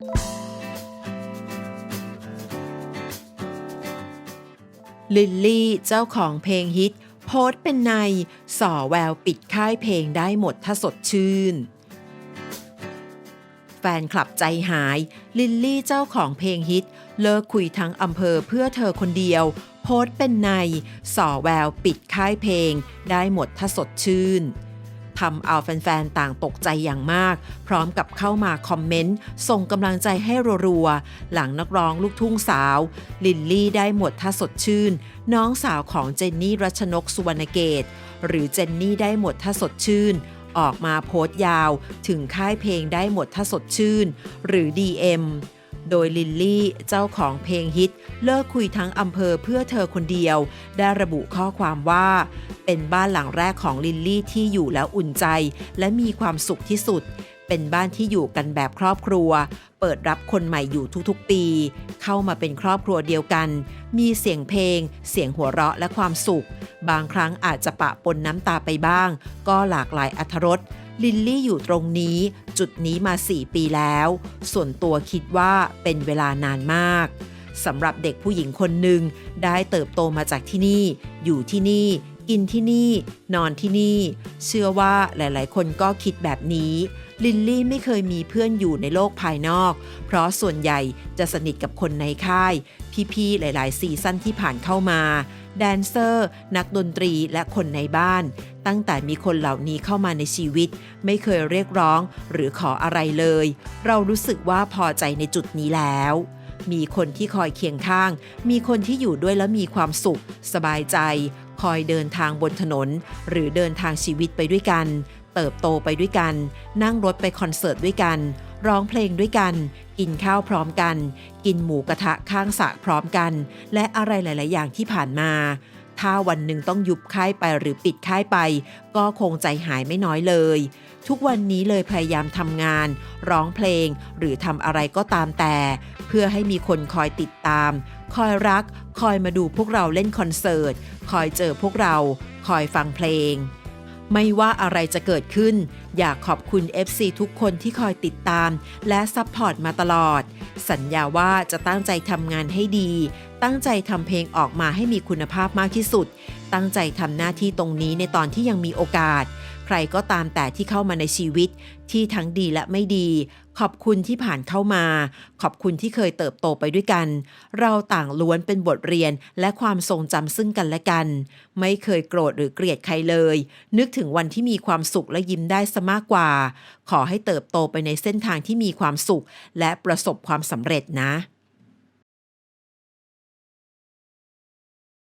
ลิลลี่เจ้าของเพลงฮิต โพสเป็นในส่อแววปิดค่ายเพลงได้หมดถ้าสดชื่น แฟนคลับใจหาย ลิลลี่เจ้าของเพลงฮิต เลิกคุยทั้งอำเภอเพื่อเธอคนเดียว โพสเป็นในส่อแววปิดค่ายเพลงได้หมดถ้าสดชื่น ทำเอาแฟนๆ ต่างตกใจอย่างมาก พร้อมกับเข้ามาคอมเมนต์ ส่งกำลังใจให้รัวๆ หลังนักร้องลูกทุ่งสาว ลิลลี่ได้หมดถ้าสดชื่น น้องสาวของเจนนี่รัชนกสุวรรณเกต หรือเจนนี่ได้หมดถ้าสดชื่น ออกมาโพสต์ยาว ถึงค่ายเพลงได้หมดถ้าสดชื่น หรือ DM โดยลิลลี่เจ้าของเพลงฮิต เลิกคุยทั้งอำเภอเพื่อเธอคนเดียว ได้ระบุข้อความว่า เป็นบ้านหลังแรกของลิลลี่ที่อยู่แล้วอุ่นใจ และมีความสุขที่สุด เป็นบ้านที่อยู่กันแบบครอบครัว เปิดรับคนใหม่อยู่ทุกๆปี เข้ามาเป็นครอบครัวเดียวกัน มีเสียงเพลง เสียงหัวเราะและความสุข บางครั้งอาจจะปะปนน้ำตาไปบ้าง ก็หลากหลายอรรถรสลิลลี่อยู่ตรงนี้ จุดนี้มา 4 ปีแล้ว ส่วนตัวคิดว่าเป็นเวลานานมากสำหรับเด็กผู้หญิงคนหนึ่งได้เติบโตมาจากที่นี่ อยู่ที่นี่ กินที่นี่ นอนที่นี่ เชื่อว่าหลายๆ คนก็คิดแบบนี้ ลิลลี่ไม่เคยมีเพื่อนอยู่ในโลกภายนอก เพราะส่วนใหญ่จะสนิทกับคนในค่าย พี่ๆ หลาย ๆ ซีซั่นที่ผ่านเข้ามา แดนเซอร์ นักดนตรีและคนในบ้าน ตั้งแต่มีคนเหล่านี้เข้ามาในชีวิต ไม่เคยเรียกร้องหรือขออะไรเลย เรารู้สึกว่าพอใจในจุดนี้แล้วมีคนที่คอยเคียงข้าง มีคนที่อยู่ด้วยแล้วมีความสุข สบายใจ คอยเดินทางบนถนน หรือเดินทางชีวิตไปด้วยกัน เติบโตไปด้วยกัน นั่งรถไปคอนเสิร์ตด้วยกัน ร้องเพลงด้วยกัน กินข้าวพร้อมกัน กินหมูกระทะข้างสระพร้อมกัน และอะไรหลาย ๆ อย่างที่ผ่านมา ถ้าวันหนึ่งต้องยุบค่ายไปหรือปิดค่ายไป ก็คงใจหายไม่น้อยเลย ทุกวันนี้เลยพยายามทำงาน ร้องเพลง หรือทำอะไรก็ตามแต่ เพื่อให้มีคนคอยติดตาม คอยรัก คอยมาดูพวกเราเล่นคอนเสิร์ต คอยเจอพวกเรา คอยฟังเพลง ไม่ว่าอะไรจะเกิดขึ้น อยากขอบคุณ FC ทุกคนที่คอยติดตาม และซัพพอร์ตมาตลอด สัญญาว่าจะตั้งใจทำงานให้ดี ตั้งใจทำเพลงออกมาให้มีคุณภาพมากที่สุด ตั้งใจทำหน้าที่ตรงนี้ในตอนที่ยังมีโอกาส ใครก็ตามแต่ที่เข้ามาในชีวิต ที่ทั้งดีและไม่ดี ขอบคุณที่ผ่านเข้ามา ขอบคุณที่เคยเติบโตไปด้วยกัน เราต่างล้วนเป็นบทเรียนและความทรงจำซึ่งกันและกัน ไม่เคยโกรธหรือเกลียดใครเลย นึกถึงวันที่มีความสุขและยิ้มได้ซะมากกว่า ขอให้เติบโตไปในเส้นทางที่มีความสุข และประสบความสำเร็จนะ